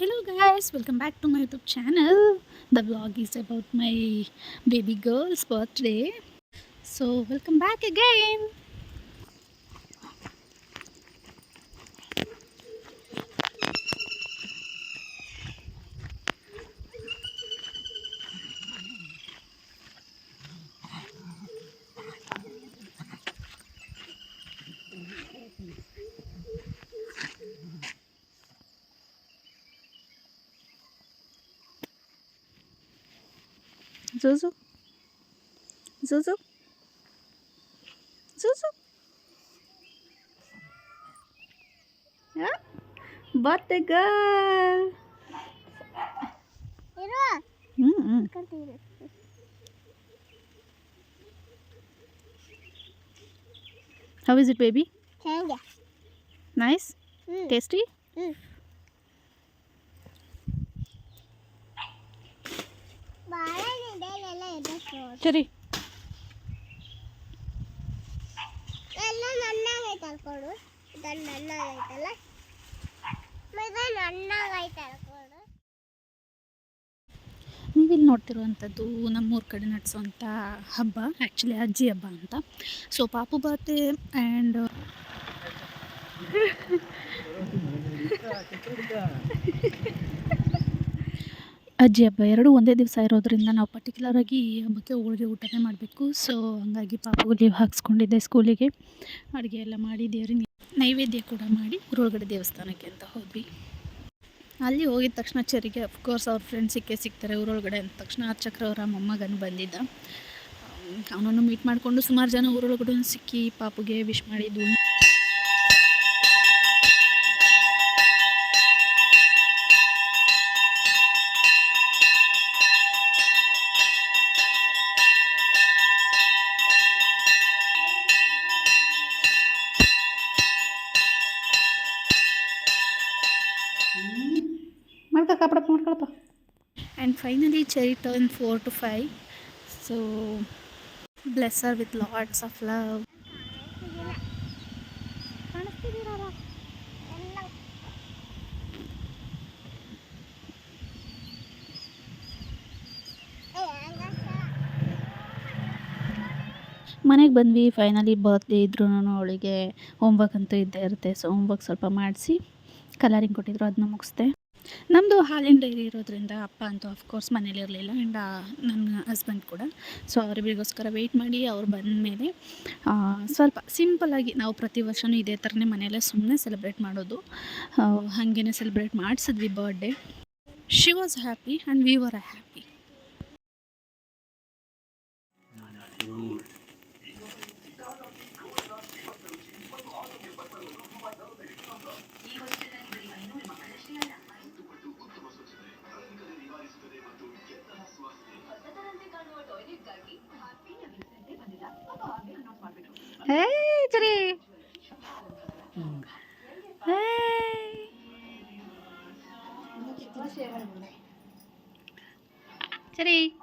Hello guys, welcome back to my YouTube channel. The vlog is about my baby girl's birthday. So welcome back again. Zuzu? Zuzu? Zuzu? Yeah? But the girl. Mm Hmm. How is it, baby? Nice? Mm. Tasty? Mm. Bye. ಸರಿ. ಎಲ್ಲ ನನ್ನಾಗೈತಲ್ಲ ಕೊಡು ಇದನ್ನು ನನ್ನಾಗೈತಲ್ಲ. ಇದು ನನ್ನಾಗೈತಲ್ಲ ಕೊಡು ನೀವಿಲ್ಲಿ ನೋಡ್ತಿರುವಂಥದ್ದು ನಮ್ಮೂರ ಕಡೆ ನಡೆಸೋವಂಥ ಹಬ್ಬ ಆ್ಯಕ್ಚುಲಿ ಅಜ್ಜಿ ಹಬ್ಬ ಅಂತ. ಸೊ ಪಾಪು ಬಾತೆ ಆ್ಯಂಡ್ ಅಜ್ಜಿ ಹಬ್ಬ ಎರಡೂ ಒಂದೇ ದಿವಸ ಇರೋದ್ರಿಂದ ನಾವು ಪರ್ಟಿಕ್ಯುಲರಾಗಿ ಈ ಹಬ್ಬಕ್ಕೆ ಹೋಳಿಗೆ ಊಟನೇ ಮಾಡಬೇಕು. ಸೊ ಹಂಗಾಗಿ ಪಾಪು ಲೀವ್ ಹಾಕ್ಸ್ಕೊಂಡಿದ್ದೆ ಸ್ಕೂಲಿಗೆ ಅಡುಗೆ ಎಲ್ಲ ಮಾಡಿ ದೇವ್ರಿಗೆ ನೈವೇದ್ಯ ಕೂಡ ಮಾಡಿ ಊರೊಳಗಡೆ ದೇವಸ್ಥಾನಕ್ಕೆ ಅಂತ ಹೋದ್ವಿ. ಅಲ್ಲಿ ಹೋಗಿದ ತಕ್ಷಣ ಚರಿಗೆ ಅಫ್ಕೋರ್ಸ್ ಅವ್ರ ಫ್ರೆಂಡ್ಸ್ ಸಿಕ್ಕೇ ಸಿಗ್ತಾರೆ ಊರೊಳಗಡೆ ಅಂದ ತಕ್ಷಣ ಅರ್ಚಕ್ರ ಅವರ ಮೊಮ್ಮಗನು ಬಂದಿದ್ದ. ಅವನನ್ನು ಮೀಟ್ ಮಾಡಿಕೊಂಡು ಸುಮಾರು ಜನ ಊರೊಳಗಡೆ ಸಿಕ್ಕಿ ಪಾಪುಗೆ ವಿಶ್ ಮಾಡಿದ್ದು ಮಾಡ್ಕೊಳಪ್ಪ. ಮಾಡ್ಕೊಳಪ್ಪ and finally Cherry turn four to five so blessed with lots of love ಮನೆಗೆ ಬಂದ್ವಿ ಫೈನಲಿ ಬರ್ತ್ಡೇ ಇದ್ರೂ ಅವಳಿಗೆ ಹೋಮ್ವರ್ಕ್ ಅಂತೂ ಇದ್ದೇ ಇರುತ್ತೆ. ಸೊ ಹೋಮ್ವರ್ಕ್ ಸ್ವಲ್ಪ ಮಾಡಿಸಿ ಕಲರಿಂಗ್ ಕೊಟ್ಟಿದ್ರು ಅದನ್ನ ಮುಗಿಸ್ದೆ. ನಮ್ಮದು ಹಾಲಿನ ಡೈರಿ ಇರೋದ್ರಿಂದ ಅಪ್ಪ ಅಂತೂ ಅಫ್ಕೋರ್ಸ್ ಮನೇಲಿ ಇರಲಿಲ್ಲ ಆ್ಯಂಡ್ ನನ್ನ ಹಸ್ಬೆಂಡ್ ಕೂಡ. ಸೊ ಅವರಿಗೋಸ್ಕರ ವೆಯ್ಟ್ ಮಾಡಿ ಅವ್ರು ಬಂದ ಮೇಲೆ ಸ್ವಲ್ಪ ಸಿಂಪಲ್ಲಾಗಿ ನಾವು ಪ್ರತಿ ವರ್ಷವೂ ಇದೇ ಥರನೇ ಮನೆಯಲ್ಲೇ ಸುಮ್ಮನೆ ಸೆಲೆಬ್ರೇಟ್ ಮಾಡೋದು. ಹಾಗೇನೆ celebrate ಮಾಡಿಸಿದ್ವಿ birthday she was happy and we were happy 에이, 저리. 에이. 저리.